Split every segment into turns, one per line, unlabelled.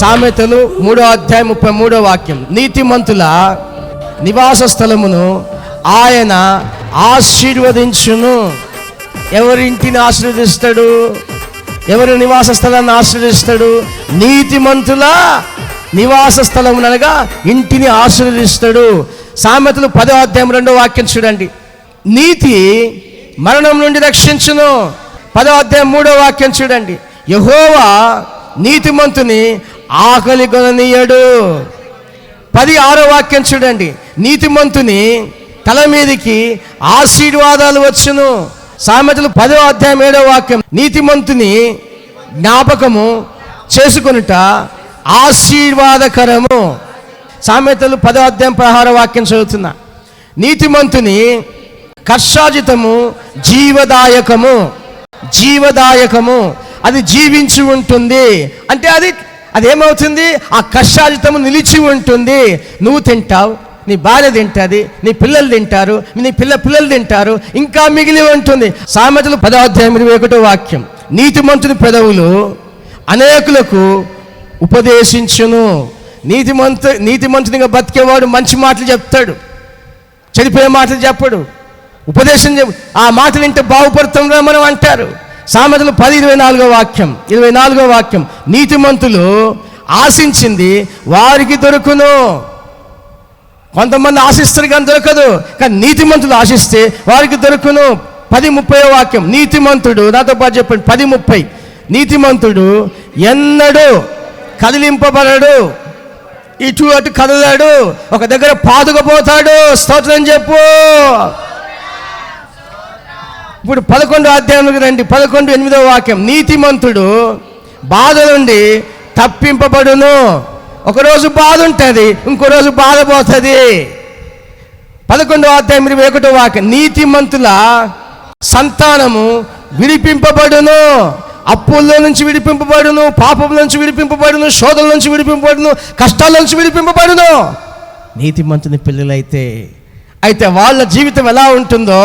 సామెతలు మూడో అధ్యాయం ముప్పై మూడో వాక్యం. నీతిమంతుల నివాస స్థలమును ఆయన ఆశీర్వదించును. ఎవరింటిని ఆశీర్వదిస్తాడు? ఎవరి నివాస స్థలాన్ని ఆశీర్వదిస్తాడు? నీతిమంతుల నివాస స్థలం అనగా ఇంటిని ఆశీర్వదిస్తాడు. సామెతలు పదో అధ్యాయం రెండో వాక్యం చూడండి. నీతి మరణం నుండి రక్షించును. పదో అధ్యాయం మూడో వాక్యం చూడండి. యహోవా నీతిమంతుని ఆకలి కొననీయడు పది ఆరో వాక్యం చూడండి. నీతిమంతుని తల మీదికి ఆశీర్వాదాలు వచ్చును. సామెతలు పదో అధ్యాయం ఏడో వాక్యం. నీతిమంతుని జ్ఞాపకము చేసుకొనుట ఆశీర్వాదకరము. సామెతలు పదో అధ్యాయం ప్రహార వాక్యం చదువుతున్నా. నీతిమంతుని కర్షాజితము జీవదాయకము. జీవదాయకము. అది జీవించి ఉంటుంది. అంటే అది అదేమవుతుంది? ఆ కష్టాజితము నిలిచి ఉంటుంది. నువ్వు తింటావు నీ భార్య తింటుంది నీ పిల్లలు తింటారు నీ పిల్ల పిల్లలు తింటారు ఇంకా మిగిలి ఉంటుంది. సామెతలు పదాధ్యాయం ఇరవై ఒకటో వాక్యం. నీతిమంతుని పెదవులు అనేకులకు ఉపదేశించును. నీతిమంతు నీతిమంతునిగా బతికేవాడు మంచి మాటలు చెప్తాడు. చనిపోయే మాటలు చెప్పడు. ఉపదేశం చెప్ ఆ మాటలు వింటే బాగుపడుతుందా మనం అంటారు. సామెతలు పది ఇరవై నాలుగో వాక్యం ఇరవై నాలుగో వాక్యం. నీతిమంతులు ఆశించింది వారికి దొరుకును. కొంతమంది ఆశిస్తారు కానీ దొరకదు. కానీ నీతిమంతులు ఆశిస్తే వారికి దొరుకును. పది ముప్పై వాక్యం. నీతిమంతుడు నాతో పాటు చెప్పండి పది ముప్పై. నీతిమంతుడు ఎన్నడూ కదిలింపబడడు. ఇటు అటు కదలాడు. ఒక దగ్గర పాదుకపోతాడు స్తోత్రం చెప్పు. ఇప్పుడు పదకొండు అధ్యాయంలోకి రండి. పదకొండు ఎనిమిదో వాక్యం. నీతిమంతుడు బాధ నుండి తప్పింపబడును. ఒకరోజు బాధ ఉంటుంది ఇంకో రోజు బాధ పోతుంది పదకొండో అధ్యాయం ఇరవై ఒకటో వాక్యం. నీతిమంతుల సంతానము విడిపింపబడును. అప్పుల్లో నుంచి విడిపింపబడును పాపం నుంచి విడిపింపబడును శోధల నుంచి విడిపింపబడును కష్టాల నుంచి విడిపింపబడును. నీతిమంతుని పిల్లలైతే అయితే వాళ్ళ జీవితం ఎలా ఉంటుందో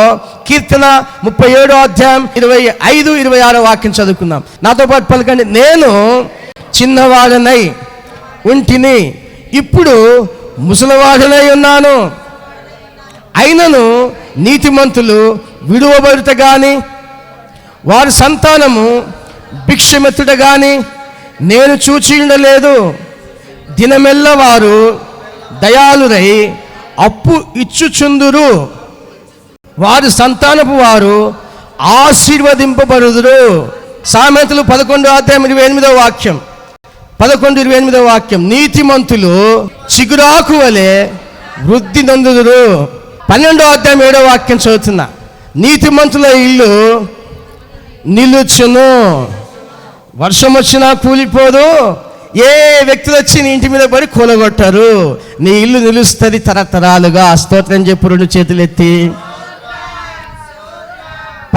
కీర్తన ముప్పై ఏడో అధ్యాయం ఇరవై ఐదు ఇరవై ఆరో వాక్యం చదువుకుందాం. నాతో పాటు పలకండి. నేను చిన్నవాడనై ఉంటిని ఇప్పుడు ముసలివాడనై ఉన్నాను. అయినను నీతిమంతులు విడువబడుట కానీ వారి సంతానము భిక్షమెత్తుట కానీ నేను చూచి ఉండలేదు దినమెల్ల వారు దయాలురై అప్పు ఇచ్చుచుందురు. వారి సంతానపు వారు ఆశీర్వదింపబడుదురు. సామెతలు పదకొండు అధ్యాయం ఇరవై ఎనిమిదో వాక్యం. పదకొండు ఇరవై ఎనిమిదో వాక్యం. నీతిమంతులు చిగురాకు వలె వృద్ధి నందుదురు. పన్నెండో అధ్యాయం ఏడో వాక్యం చదువుతున్నా. నీతిమంతుల ఇల్లు నిలుచును. వర్షం వచ్చినా కూలిపోదు. ఏ వ్యక్తులు వచ్చి నీ ఇంటి మీద పడి కూలగొట్టారు? నీ ఇల్లు నిలుస్తుంది తరతరాలుగా. స్తోత్రం చెప్పు రెండు చేతులు ఎత్తి.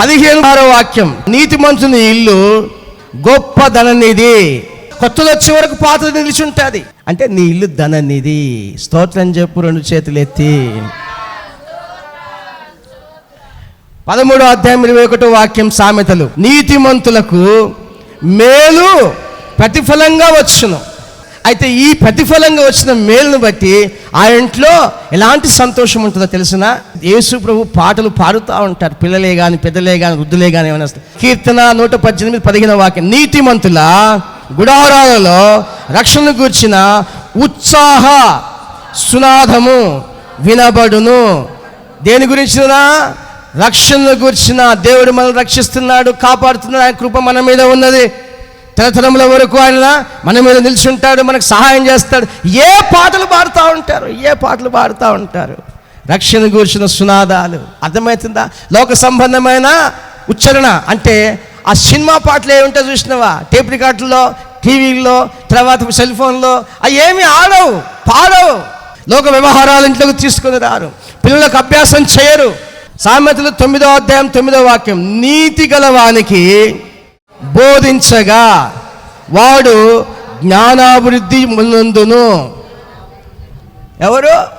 పదిహేను ఆరో వాక్యం. నీతి మంచుని ఇల్లు గొప్ప ధననిధి కొత్తది వచ్చే వరకు పాత నిలిచి ఉంటుంది. అంటే నీ ఇల్లు ధననిధి స్తోత్రం చెప్పు రెండు చేతులు ఎత్తి. పదమూడో అధ్యాయం ఇరవై ఒకటో వాక్యం సామెతలు. నీతిమంతులకు మేలు ప్రతిఫలంగా వచ్చును. అయితే ఈ ప్రతిఫలంగా వచ్చిన మేలును బట్టి ఆ ఇంట్లో ఎలాంటి సంతోషం ఉంటుందో తెలిసిన? యేసు ప్రభు పాటలు పాడుతూ ఉంటారు. పిల్లలే కానీ పెద్దలే కానీ వృద్ధులే కానీ ఏమైనా వస్తాయి. కీర్తన నూట పద్దెనిమిది పదిహేను వాక్యం. నీతిమంతుల గుడారాలలో రక్షణ గూర్చిన ఉత్సాహ సునాదము వినబడును. దేని గురించిన? రక్షణను గురించిన దేవుడు మనల్ని రక్షిస్తున్నాడు కాపాడుతున్నాడు. ఆయన కృప మన మీద ఉన్నది. తరతరముల వరకు ఆయన మన మీద నిల్చుంటాడు మనకు సహాయం చేస్తాడు. ఏ పాటలు పాడుతూ ఉంటారు? ఏ పాటలు పాడుతూ ఉంటారు? రక్షణ గురించిన సునాదాలు. అర్థమవుతుందా? లోక సంబంధమైన ఉచ్చారణ. అంటే ఆ సినిమా పాటలు ఏముంటాయి చూసినావా? టేప్ రికార్డుల్లో టీవీల్లో తర్వాత సెల్ ఫోన్లో. అవి ఏమి ఆడవు పాడవు. లోక వ్యవహారాలు ఇంట్లోకి తీసుకుని రారు. పిల్లలకు అభ్యాసం చేయరు. సామెతలు తొమ్మిదో అధ్యాయం తొమ్మిదో వాక్యం. నీతి గలవానికి బోధించగా వాడు జ్ఞానాభివృద్ధి ముందును ఎవరు?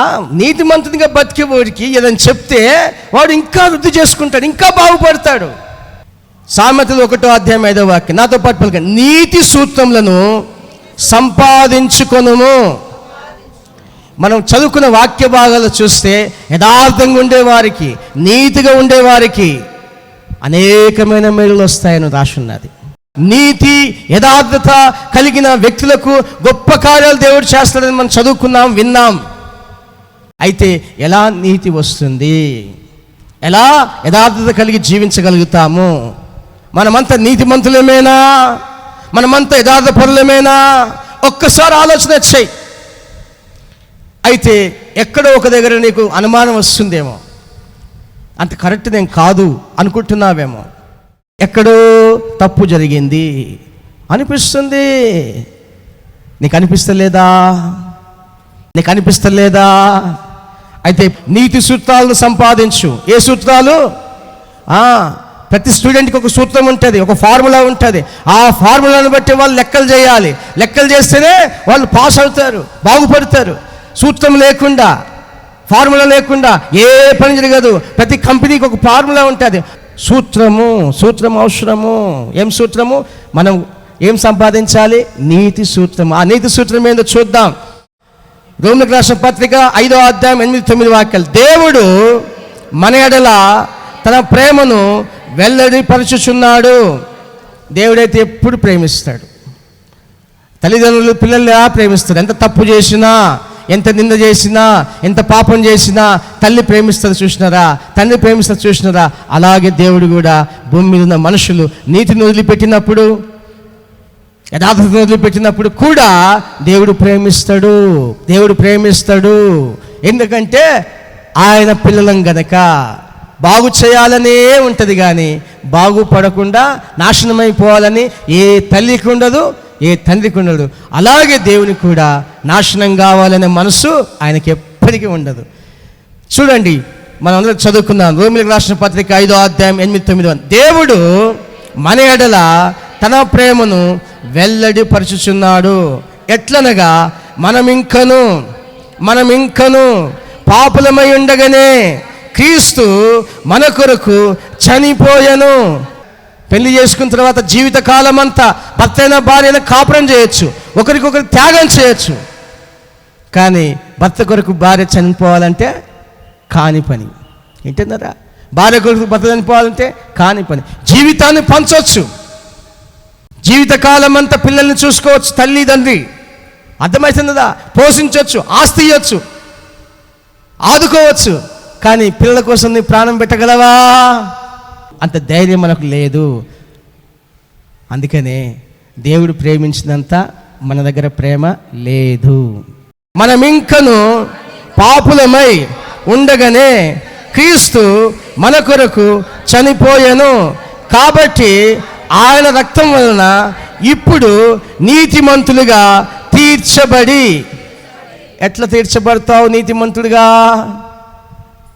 ఆ, నీతిమంతునిగా బతికేవాడికి ఏదైనా చెప్తే వాడు ఇంకా వృద్ధి చేసుకుంటాడు ఇంకా బాగుపడతాడు. సామెతలు ఒకటో అధ్యాయం ఐదో వాక్యం. నాతో పాటు పలకండి నీతి సూత్రములను సంపాదించుకొనుము. మనం చదువుకున్న వాక్య భాగాలు చూస్తే యథార్థంగా ఉండేవారికి నీతిగా ఉండేవారికి అనేకమైన మేలులు వస్తాయని రాసున్నది. నీతి యథార్థత కలిగిన వ్యక్తులకు గొప్ప కార్యాలు దేవుడు చేస్తాడని మనం చదువుకున్నాం విన్నాం. అయితే ఎలా నీతి వస్తుంది? ఎలా యథార్థత కలిగి జీవించగలుగుతాము? మనమంతా నీతిమంతులమేనా? మనమంతా యథార్థ పరులమేనా ఒక్కసారి ఆలోచన చేయి. అయితే ఎక్కడో ఒక దగ్గర నీకు అనుమానం వస్తుందేమో. అంత కరెక్ట్ నేను కాదు అనుకుంటున్నావేమో. ఎక్కడో తప్పు జరిగింది అనిపిస్తుంది. నీకు అనిపిస్తలేదా నీకు అనిపిస్తలేదా అయితే నీతి సూత్రాలను సంపాదించు. ఏ సూత్రాలు? ప్రతి స్టూడెంట్కి ఒక సూత్రం ఉంటుంది ఒక ఫార్ములా ఉంటుంది. ఆ ఫార్ములాను బట్టి వాళ్ళు లెక్కలు చేయాలి. లెక్కలు చేస్తేనే వాళ్ళు పాస్ అవుతారు బాగుపడతారు. సూత్రం లేకుండా ఫార్ములా లేకుండా ఏ పని జరగదు. ప్రతి కంపెనీకి ఒక ఫార్ములా ఉంటుంది. సూత్రము సూత్రం అవసరము. ఏం సూత్రము? మనం ఏం సంపాదించాలి? నీతి సూత్రం. ఆ నీతి సూత్రం ఏందో చూద్దాం. రోమిలకు రాష్ట్ర పత్రిక ఐదో అధ్యాయం ఎనిమిది తొమ్మిది వాక్యాలు. దేవుడు మన ఎడల తన ప్రేమను వెల్లడిపరచుచున్నాడు. దేవుడైతే ఎప్పుడు ప్రేమిస్తాడు? తల్లిదండ్రులు పిల్లల్లా ప్రేమిస్తారు? ఎంత తప్పు చేసినా ఎంత నింద చేసినా ఎంత పాపం చేసినా తల్లి ప్రేమిస్తారు చూసినారా? తండ్రి ప్రేమిస్తారు చూసినారా? అలాగే దేవుడు కూడా భూమి మీద ఉన్న మనుషులు నీతిని వదిలిపెట్టినప్పుడు యథార్థతను వదిలిపెట్టినప్పుడు కూడా దేవుడు ప్రేమిస్తాడు. దేవుడు ప్రేమిస్తాడు. ఎందుకంటే ఆయన పిల్లలం గనక. బాగు చేయాలనే ఉంటుంది కానీ బాగుపడకుండా నాశనమైపోవాలని ఏ తల్లికి ఉండదు ఏ తండ్రికి ఉండడు అలాగే దేవునికి కూడా నాశనం కావాలనే మనసు ఆయనకి ఎప్పటికీ ఉండదు. చూడండి మనం అందరం చదువుకుందాం. రోమిలకు రాసిన పత్రిక ఐదో అధ్యాయం ఎనిమిది తొమ్మిది దేవుడు మన ఎడల తన ప్రేమను వెల్లడిపరుచుచున్నాడు ఎట్లనగా మనం ఇంకను మనం ఇంకను పాపులమై ఉండగానే క్రీస్తు మన కొరకు చనిపోయెను. పెళ్ళి చేసుకున్న తర్వాత జీవితకాలం అంతా భర్తైన భార్యను కాపురం చేయొచ్చు ఒకరికొకరు త్యాగం చేయొచ్చు. కానీ భర్త కొరకు భార్య చనిపోవాలంటే కాని పని. ఏంటన్నారా? భార్య కొరకు భర్త చనిపోవాలంటే కాని పని. జీవితాన్ని పంచవచ్చు జీవితకాలం అంతా పిల్లల్ని చూసుకోవచ్చు తల్లి తండ్రి. అర్థమవుతుందా? పోషించవచ్చు ఆస్తి ఇవ్వచ్చు ఆదుకోవచ్చు. కానీ పిల్లల కోసం నీ ప్రాణం పెట్టగలవా? అంత ధైర్యం మనకు లేదు. అందుకనే దేవుడు ప్రేమించినంత మన దగ్గర ప్రేమ లేదు. మనం ఇంకను పాపులమై ఉండగానే క్రీస్తు మన కొరకు చనిపోయాను. కాబట్టి ఆయన రక్తం వలన ఇప్పుడు నీతిమంతులుగా తీర్చబడి. ఎట్లా తీర్చబడతావు నీతిమంతుడిగా?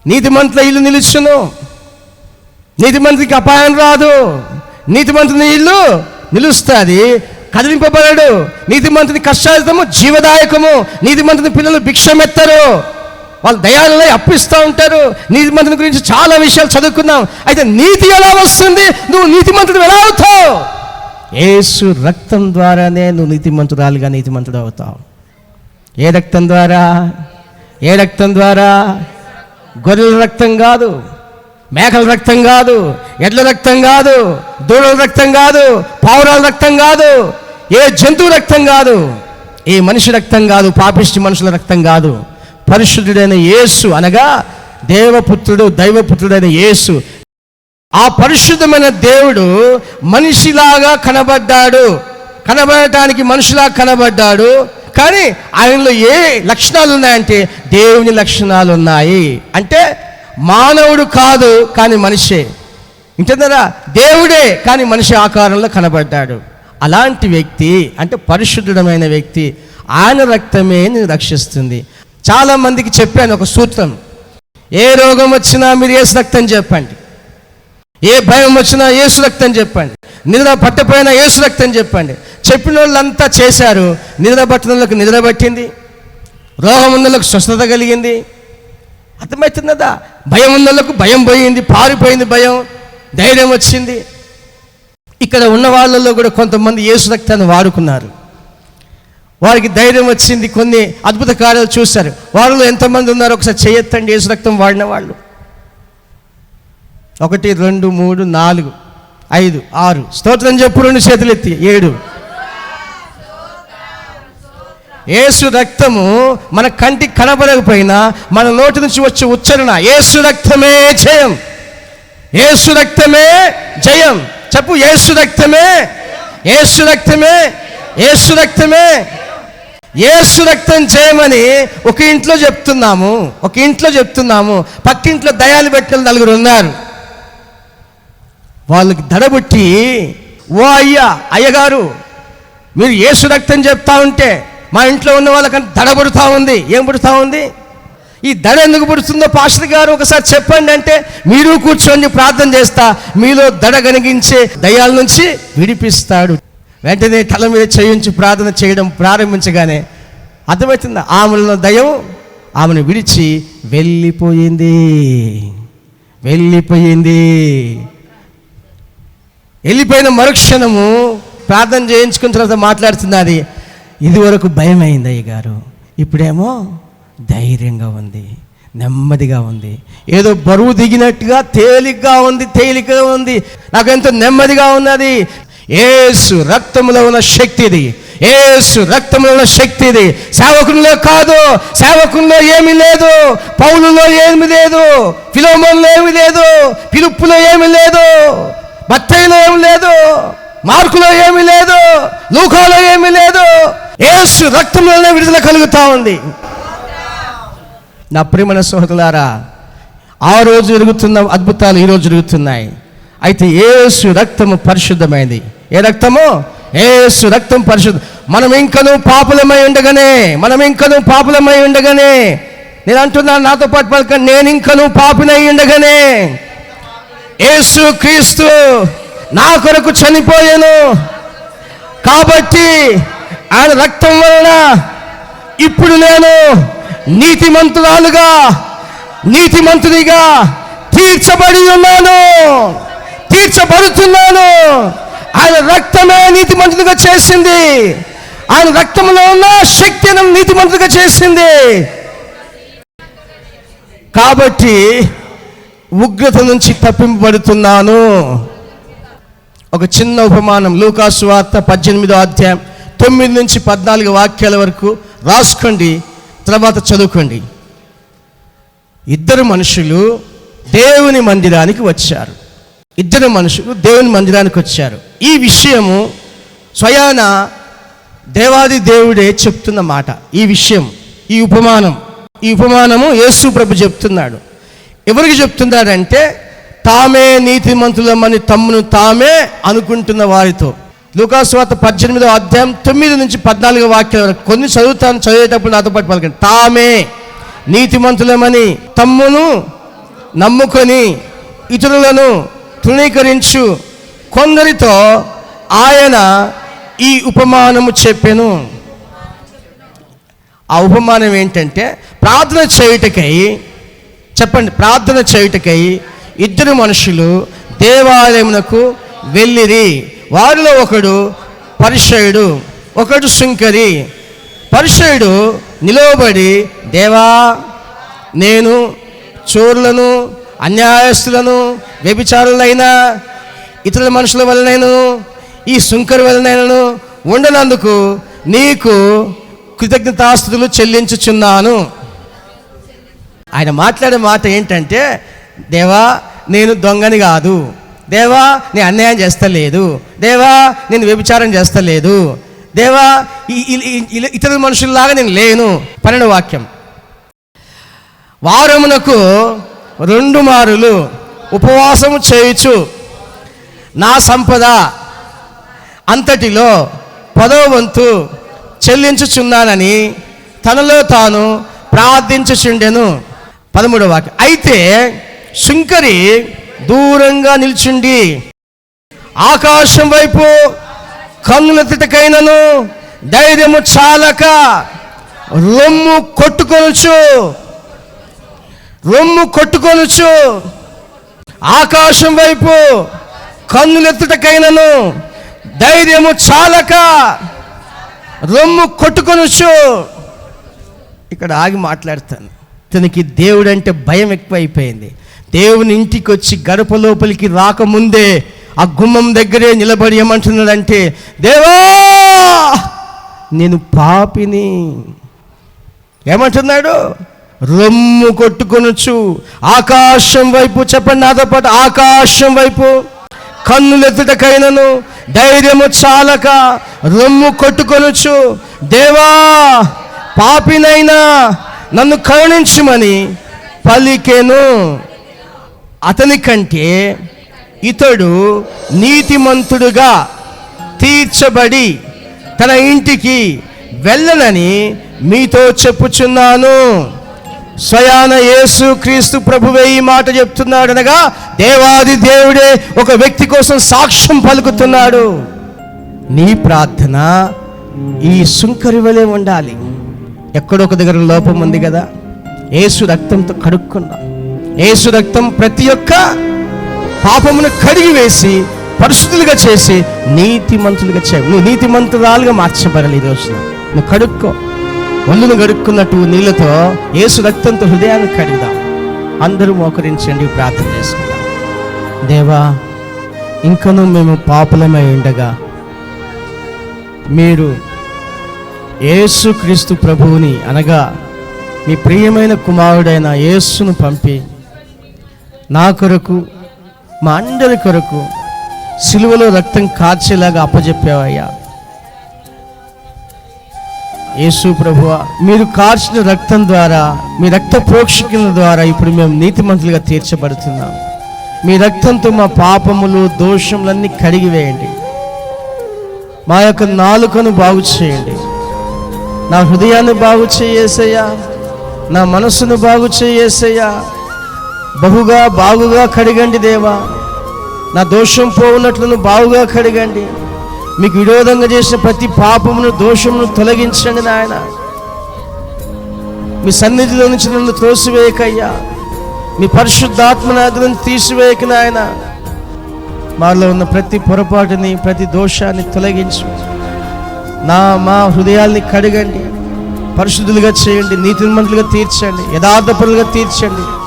నీతిమంతుల ఇల్లు నిలుచును. నీతిమంతుడికి అపాయం రాదు. నీతిమంతుని ఇల్లు నిలుస్తుంది. కదిలింపబడడు. నీతిమంతుని కష్టాయుతము జీవదాయకము. నీతిమంతుని పిల్లలు భిక్షమెత్తరు. వాళ్ళు దయాలలో అప్పిస్తూ ఉంటారు. నీతిమంతుని గురించి చాలా విషయాలు చదువుకున్నాం అయితే నీతి ఎలా వస్తుంది? నువ్వు నీతిమంతుడు ఎలా అవుతావు? ఏసు రక్తం ద్వారానే నువ్వు నీతిమంతురాలుగా నీతిమంతుడు అవుతావు. ఏ రక్తం ద్వారా? ఏ రక్తం ద్వారా? గొర్రెల రక్తం కాదు. మేకల రక్తం కాదు ఎడ్ల రక్తం కాదు దూడల రక్తం కాదు పావురాల రక్తం కాదు ఏ జంతువు రక్తం కాదు ఏ మనిషి రక్తం కాదు పాపిష్టి మనుషుల రక్తం కాదు. పరిశుద్ధుడైన యేసు అనగా దేవపుత్రుడు దైవపుత్రుడైన యేసు. ఆ పరిశుద్ధమైన దేవుడు మనిషిలాగా కనబడ్డాడు. కనబడటానికి మనిషిలా కనబడ్డాడు. కానీ ఆయనలో ఏ లక్షణాలు ఉన్నాయంటే దేవుని లక్షణాలు ఉన్నాయి అంటే మానవుడు కాదు కానీ మనిషే. వింటున్నారా దేవుడే కానీ మనిషి ఆకారంలో కనబడ్డాడు. అలాంటి వ్యక్తి అంటే పరిశుద్ధుడమైన వ్యక్తి ఆయన రక్తమే నేను రక్షిస్తుంది. చాలా మందికి చెప్పాను ఒక సూత్రం. ఏ రోగం వచ్చినా మీరు ఏసు రక్తం చెప్పండి. ఏ భయం వచ్చినా ఏసు రక్తం చెప్పండి. నిద్ర పట్టపోయినా ఏసు రక్తం చెప్పండి. చెప్పిన వాళ్ళంతా చేశారు. నిద్ర పట్టిన వాళ్ళకి నిద్ర పట్టింది. రోగం ఉన్నలకు స్వస్థత కలిగింది. అర్థమవుతున్నదా భయం ఉన్నళ్ళకు భయం పోయింది పారిపోయింది భయం ధైర్యం వచ్చింది. ఇక్కడ ఉన్న వాళ్ళలో కూడా కొంతమంది యేసు రక్తాన్ని వాడుకున్నారు. వారికి ధైర్యం వచ్చింది కొన్ని అద్భుత కార్యాలు చూశారు. వారిలో ఎంతమంది ఉన్నారు ఒకసారి చేయొత్తండి యేసు రక్తం వాడిన వాళ్ళు. ఒకటి రెండు మూడు నాలుగు ఐదు ఆరు. స్తోత్రం చెప్పు రెండు చేతులు ఎత్తి ఏడు. ఏసు రక్తము మన కంటికి కనబడకపోయినా మన నోటి నుంచి వచ్చే ఉచ్చరణ ఏసు రక్తమే జయం. ఏసు రక్తమే జయం. చెప్పు ఏసు రక్తమే ఏసు రక్తమే ఏసు రక్తమే. ఏసు రక్తం చేయమని ఒక ఇంట్లో చెప్తున్నాము ఒక ఇంట్లో చెప్తున్నాము. పక్కింట్లో దయాలు పెట్టిన నలుగురు ఉన్నారు. వాళ్ళకి దడబుట్టి ఓ అయ్యా అయ్యగారు మీరు ఏసు రక్తం చెప్తా ఉంటే మా ఇంట్లో ఉన్న వాళ్ళకంటే దడ పుడుతూ ఉంది. ఏం పుడుతూ ఉంది? ఈ దడ ఎందుకు పుడుతుందో పాస్టర్ గారు ఒకసారి చెప్పండి అంటే మీరు కూర్చొని ప్రార్థన చేస్తా మీలో దడ కనిగించే దయాల నుంచి విడిపిస్తాడు. వెంటనే తల మీద చేయించి ప్రార్థన చేయడం ప్రారంభించగానే అర్థమవుతుందా? ఆమెలో దయం ఆమెను విడిచి వెళ్ళిపోయింది. వెళ్ళిపోయింది. వెళ్ళిపోయిన మరుక్షణము ప్రార్థన చేయించుకున్న తర్వాత మాట్లాడుతున్నది ఇదివరకు భయం అయింది అయ్య గారు ఇప్పుడేమో ధైర్యంగా ఉంది నెమ్మదిగా ఉంది. ఏదో బరువు దిగినట్టుగా తేలిగ్గా ఉంది తేలికగా ఉంది. నాకు ఎంతో నెమ్మదిగా ఉన్నది? ఏసు రక్తములో ఉన్న శక్తి ఇది. ఏసు రక్తంలో ఉన్న శక్తి ఇది. సేవకునిలో కాదు సేవకుల్లో ఏమీ లేదు పౌలులో ఏమి లేదు ఫిలోమంలో ఏమి లేదు పిలుపులో ఏమి లేదు బత్తయిలో ఏమి లేదు మార్కులో ఏమి లేదు లూకాలో ఏమి లేదు ఏసు రక్తంలోనే విడుదల కలుగుతా ఉంది. నా ప్రియమైన సోదరులారా ఆ రోజు జరుగుతున్న అద్భుతాలు ఈరోజు జరుగుతున్నాయి. అయితే ఏసు రక్తము పరిశుద్ధమైంది. ఏ రక్తము? ఏసు రక్తం పరిశుద్ధ మనం ఇంకను పాపులమై ఉండగానే మనం ఇంకను పాపులమై ఉండగానే నేను అంటున్నాను నాతో పాటు పలక నేను ఇంకను పాపినై ఉండగానే ఏసు క్రీస్తు నా కొరకు చనిపోయాను. కాబట్టి ఆయన రక్తం వలన ఇప్పుడు నేను నీతిమంతురాలుగా నీతిమంతునిగా తీర్చబడి ఉన్నాను. తీర్చబడుతున్నాను. ఆయన రక్తమే నీతిమంతునిగా చేసింది. ఆయన రక్తంలో ఉన్న శక్తి నన్ను నీతిమంతునిగా చేసింది. కాబట్టి ఉగ్రత నుంచి తప్పింపబడుతున్నాను. ఒక చిన్న ఉపమానం లూకాసు వార్త పద్దెనిమిదో అధ్యాయం తొమ్మిది నుంచి పద్నాలుగు వాక్యాల వరకు రాసుకోండి తర్వాత చదువుకోండి. ఇద్దరు మనుషులు దేవుని మందిరానికి వచ్చారు. ఇద్దరు మనుషులు దేవుని మందిరానికి వచ్చారు. ఈ విషయము స్వయాన దేవాది దేవుడే చెప్తున్న మాట. ఈ విషయం ఈ ఉపమానం ఈ ఉపమానము యేసు ప్రభు చెప్తున్నాడు. ఎవరికి చెప్తున్నాడంటే తామే నీతిమంతులమని తమ్మును తామే అనుకుంటున్న వారితో. లూకాస్వాత పద్దెనిమిదో అధ్యాయం తొమ్మిది నుంచి పద్నాలుగు వాక్యాల వరకు. కొన్ని చదువుతాను చదివేటప్పుడు నాతో పాటు పలకండి. తామే నీతిమంతులమని తమ్మును నమ్ముకొని ఇతరులను తృణీకరించు. కొందరితో ఆయన ఈ ఉపమానము చెప్పాను. ఆ ఉపమానం ఏంటంటే ప్రార్థన చేయుటకై చెప్పండి ప్రార్థన చేయుటకై ఇద్దరు మనుషులు దేవాలయమునకు వెళ్ళిరి. వారిలో ఒకడు పరిచయుడు ఒకడు శుంకరి పరిచయుడు నిలవబడి దేవా నేను చోరులను అన్యాయస్తులను వ్యభిచారులైనా ఇతరుల మనుషుల వలనైనను ఈ సుంకరి వలనైనను ఉండనందుకు నీకు కృతజ్ఞతాస్తుతులు చెల్లించుచున్నాను. ఆయన మాట్లాడే మాట ఏంటంటే దేవా నేను దొంగని కాదు. దేవా నేను అన్యాయం చేస్తలేదు. దేవా నేను వ్యభిచారం చేస్తలేదు. దేవా ఈ- ఇతర మనుషుల్లాగా నేను లేను. పన్నెండు వాక్యం. వారమునకు రెండు మారులు ఉపవాసము చేయుచు నా సంపద అంతటిలో పదో వంతు చెల్లించుచున్నానని తనలో తాను ప్రార్థించుచుండెను. పదమూడవ వాక్యం. అయితే శుంకరి దూరంగా నిల్చుండి ఆకాశం వైపు కన్నులెత్తకైనను ధైర్యము చాలక రొమ్ము కొట్టుకొనుచు రొమ్ము కొట్టుకొనుచు ఆకాశం వైపు కన్నులెత్తుటకైనను ధైర్యము చాలక రొమ్ము కొట్టుకొనుచు. ఇక్కడ ఆగి మాట్లాడతాను. తనకి దేవుడంటే భయం ఎక్కువైపోయింది. దేవుని ఇంటికి వచ్చి గడప లోపలికి రాకముందే ఆ గుమ్మం దగ్గరే నిలబడి ఏమంటున్నాడంటే దేవా నేను పాపిని. ఏమంటున్నాడు? రొమ్ము కొట్టుకొనొచ్చు. ఆకాశం వైపు చెప్పండి నాతో పాటు ఆకాశం వైపు. కన్నులెత్తుటకైనను ధైర్యము చాలక రొమ్ము కొట్టుకొనొచ్చు. దేవా పాపినైనా నన్ను కరుణించుమని పలికెను. అతని కంటే ఇతడు నీతిమంతుడుగా తీర్చబడి తన ఇంటికి వెళ్ళనని మీతో చెప్పుచున్నాను. స్వయాన యేసు క్రీస్తు ప్రభువే ఈ మాట చెప్తున్నాడు అనగా దేవాది దేవుడే ఒక వ్యక్తి కోసం సాక్ష్యం పలుకుతున్నాడు. నీ ప్రార్థన ఈ సుంకరి వలె ఉండాలి. ఎక్కడో ఒక దగ్గర లోపం ఉంది కదా. ఏసు రక్తంతో కడుక్కున్నాడు యేసు రక్తం ప్రతి ఒక్క పాపమును కడిగి వేసి పరిశుద్ధులుగా చేసి నీతిమంతులుగా చే నువ్వు నీతిమంతురాలుగా మార్చబడాలి ఈ రోజున. నువ్వు కడుక్కో. ఒళ్ళును కడుక్కున్నట్టు నీళ్ళతో ఏసు రక్తంతో హృదయాన్ని కడుగుదాం. అందరూ మోకరించండి ప్రార్థన చేసుకుందాం. దేవా ఇంకనూ మేము పాపులమై ఉండగా మీరు యేసుక్రీస్తు ప్రభువుని అనగా మీ ప్రియమైన కుమారుడైన యేసును పంపి నా కొరకు మా అందరి కొరకు సిలువలో రక్తం కార్చేలాగా అప్పజెప్పావయ్యా. యేసు ప్రభువ మీరు కార్చిన రక్తం ద్వారా మీ రక్త ప్రోక్షకుల ద్వారా ఇప్పుడు మేము నీతిమంతులుగా తీర్చబడుతున్నాం. మీ రక్తంతో మా పాపములు దోషములన్నీ కడిగివేయండి మా యొక్క నాలుకను బాగు చేయండి. నా హృదయాన్ని బాగు చేయేసయ్యా నా మనస్సును బాగు చేయేసయ్యా బహుగా బాగుగా కడిగండి దేవా. నా దోషం పోవునట్లను బాగుగా కడిగండి. మీకు విరోధంగా చేసిన ప్రతి పాపమును దోషమును తొలగించండి నాయన. మీ సన్నిధిలో నుంచి నన్ను త్రోసివేయకయ్యా మీ పరిశుద్ధాత్మ నాదులను తీసివేయక నాయన. మాలో ఉన్న ప్రతి పొరపాటుని ప్రతి దోషాన్ని తొలగించు. నా మా హృదయాల్ని కడగండి. పరిశుద్ధులుగా చేయండి నీతిమంతులుగా తీర్చండి యథార్థపరులుగా తీర్చండి.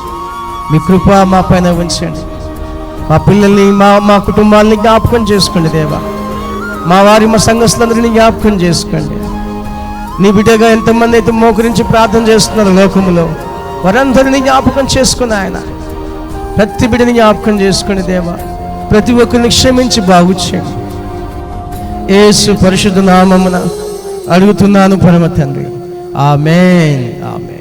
మీ కృప మా పైన ఉంచండి. మా పిల్లల్ని మా మా కుటుంబాలని జ్ఞాపకం చేసుకోండి దేవా. మా వారి మా సంఘస్థులందరినీ జ్ఞాపకం చేసుకోండి. నీ బిడ్డగా ఎంతమంది అయితే మోకరించి ప్రార్థన చేస్తున్నారు లోకములో వారందరినీ జ్ఞాపకం చేసుకుని ఆయన. ప్రతి బిడ్డని జ్ఞాపకం చేసుకోండి దేవా. ప్రతి ఒక్కరిని క్షమించి బాగు చేయండి. ఏసు పరిశుద్ధ నామమున అడుగుతున్నాను పరమ తండ్రి. ఆమెన్. ఆమె